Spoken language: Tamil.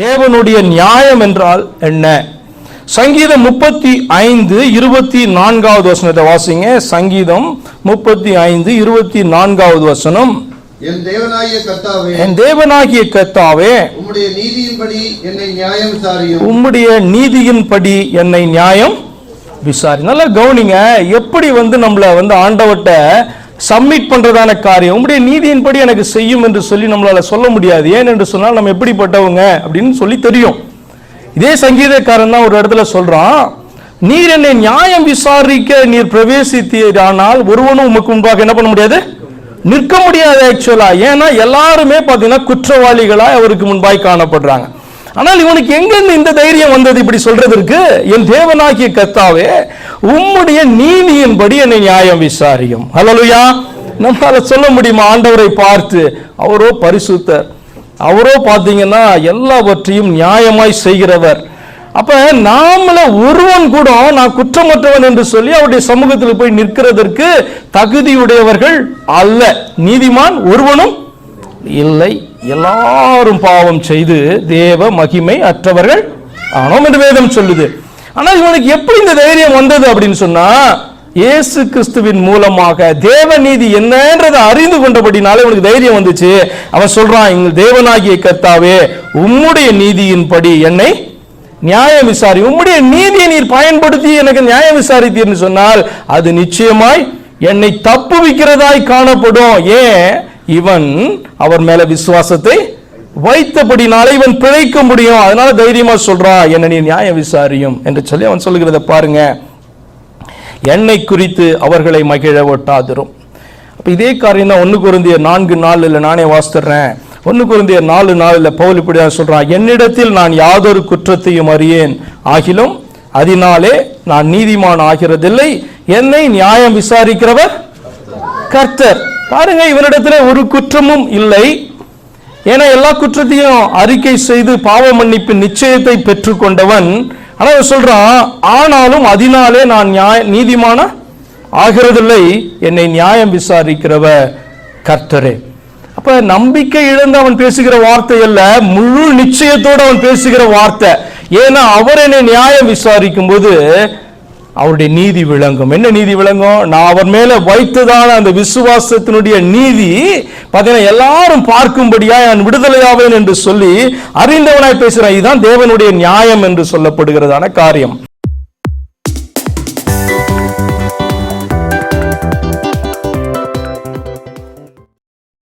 தேவனுடைய நியாயம் என்றால் என்ன? சங்கீதம் முப்பத்தி ஐந்து இருபத்தி நான்காவது வசனத்தை வாசிங்க. சங்கீதம் முப்பத்தி ஐந்து இருபத்தி நான்காவது வசனம். என் தேவனாகிய கர்த்தாவே என் தேவனாகிய கர்த்தாவே உம்முடைய நீதியின்படி என்னை நியாயம் விசாரியும். உம்முடைய நீதியின்படி என்னை நியாயம் விசாரி. நல்லா கவனிங்க எப்படி வந்து நம்மள வந்து ஆண்டவட்ட சப்மிட் பண்றதான காரியம். உங்களுடைய நீதியின்படி எனக்கு செய்யும் என்று சொல்லி நம்மளால சொல்ல முடியாது. ஏன் என்று சொன்னால் நம்ம எப்படிப்பட்டவங்க அப்படின்னு சொல்லி தெரியும். இதே சங்கீதக்காரன் தான் ஒரு இடத்துல சொல்றான் நீர் என்னை நியாயம் விசாரிக்க நீர் பிரவேசித்தீரானால் ஒருவனும் உமக்கு முன்பாக என்ன பண்ண முடியாது? நிற்க முடியாது ஆக்சுவலா ஏன்னா எல்லாருமே பார்த்தீங்கன்னா குற்றவாளிகளாக அவருக்கு முன்பாய் காணப்படுறாங்க. ஆனால் இவனுக்கு எங்கிருந்து இந்த தைரியம் வந்தது இப்படி சொல்றதற்கு? என் தேவனாகிய கத்தாவே உம்முடைய நீதியின்படி என்னை நியாயம் விசாரியும். ஹalleluya நம்மால சொல்ல முடியுமா? ஆண்டவரை பார்த்து அவரோ பரிசுத்தர். அவரோ பார்த்தீங்கன்னா எல்லாவற்றையும் நியாயமாய் செய்கிறவர். அப்ப நாமள ஒருவன் கூட நான் குற்றமற்றவன் என்று சொல்லி அவருடைய சமூகத்தில் போய் நிற்கிறதற்கு தகுதியுடையவர்கள் அல்ல. நீதிமான் ஒருவனும் இல்லை. எல்லாரும் பாவம் செய்து தேவ மகிமை அற்றவர்கள் ஆனோம் என்று வேதம் சொல்லுது. ஆனால் இவனுக்கு எப்படி இந்த தைரியம் வந்தது அப்படின்னு சொன்னா இயேசு கிறிஸ்துவின் மூலமாக தேவ நீதி என்னன்றதை அறிந்து கொண்டபடினால இவனுக்கு தைரியம் வந்துச்சு. அவன் சொல்றான் எங்கள் தேவனாகிய கர்த்தாவே உம்முடைய நீதியின்படி என்னை நியாயம் விசாரி. உம்முடைய நீதியை நீர் பயன்படுத்தி எனக்கு நியாயம் விசாரித்தீர்னு சொன்னால் அது நிச்சயமாய் என்னை தப்புவிக்கிறதாய் காணப்படும். ஏன்? இவன் அவர் மேல விசுவாசத்தை வைத்தபடினால இவன் பிழைக்க முடியும். அதனால தைரியமா சொல்றான் என்ன நீ நியாயம் விசாரியும் என்று சொல்லி அவன் சொல்லுகிறத பாருங்க. என்னை குறித்து அவர்களை மகிழ ஒட்டாதிரும். அப்போ இதே காரியம் தான் ஒன்று குருந்திய நான்கு நாளில் நானே வாசித்துறேன் ஒன்று குருந்திய நாலு நாளில் பவுல் இப்படி சொல்றான் என்னிடத்தில் நான் யாதொரு குற்றத்தையும் அறியேன். ஆகிலும் அதனாலே நான் நீதிமான் ஆகிறதில்லை. என்னை நியாயம் விசாரிக்கிறவர் கர்த்தர். பாருங்க இவனிடத்துல ஒரு குற்றமும் இல்லை. ஏன்னா எல்லா குற்றத்தையும் அறிக்கை செய்து பாவ மன்னிப்பு நிச்சயத்தை பெற்றுக்கொண்டவன். ஆனால் சொல்றான் ஆனாலும் அதனாலே நான் நியாய நீதிமான ஆகிறதில்லை. என்னை நியாயம் விசாரிக்கிறவ கர்த்தரே. அப்ப நம்பிக்கை இழந்து அவன் பேசுகிற வார்த்தை அல்ல முழு நிச்சயத்தோடு அவன் பேசுகிற வார்த்தை. ஏன்னா அவர் என்னை நியாயம் விசாரிக்கும் போது அவருடைய நீதி விளங்கும். என்ன நீதி விளங்கும்? நான் அவர் மேல வைத்ததான அந்த விசுவாசத்தினுடைய நீதி பார்த்தீங்கன்னா எல்லாரும் பார்க்கும்படியா நான் விடுதலையாவேன் என்று சொல்லி அறிந்தவனாய் பேசுறேன் இதுதான் தேவனுடைய நியாயம் என்று சொல்லப்படுகிறதான காரியம்.